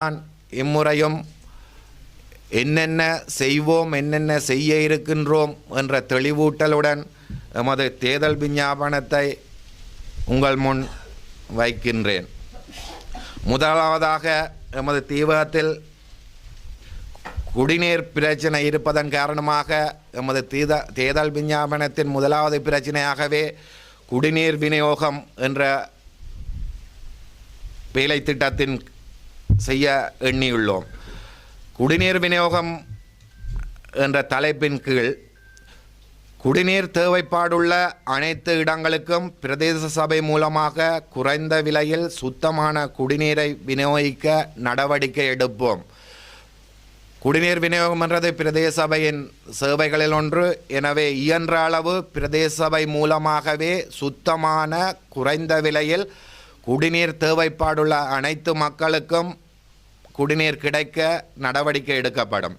நான் இம்முறையும் என்னென்ன செய்வோம் என்னென்ன செய்ய இருக்கின்றோம் என்ற தெளிவூட்டலுடன் எமது தேர்தல் விஞ்ஞாபனத்தை உங்கள் முன் வைக்கின்றேன். முதலாவதாக எமது தீவகத்தில் குடிநீர் பிரச்சனை இருப்பதன் காரணமாக எமது தீத தேர்தல் விஞ்ஞாபனத்தின் முதலாவது பிரச்சனையாகவே குடிநீர் விநியோகம் என்ற வேலை திட்டத்தின் செய்ய எண்ணியுள்ளோம். குடிநீர் விநியோகம் என்ற தலைப்பின் கீழ் குடிநீர் தேவைப்பாடுள்ள அனைத்து இடங்களுக்கும் பிரதேச சபை மூலமாக குறைந்த விலையில் சுத்தமான குடிநீரை விநியோகிக்க நடவடிக்கை எடுப்போம். குடிநீர் விநியோகம் என்றது பிரதேச சபையின் சேவைகளில் ஒன்று. எனவே இயன்ற அளவு பிரதேச சபை மூலமாகவே சுத்தமான குறைந்த விலையில் குடிநீர் தேவைப்பாடுள்ள அனைத்து மக்களுக்கும் குடிநீர் கிடைக்க நடவடிக்கை எடுக்கப்படும்.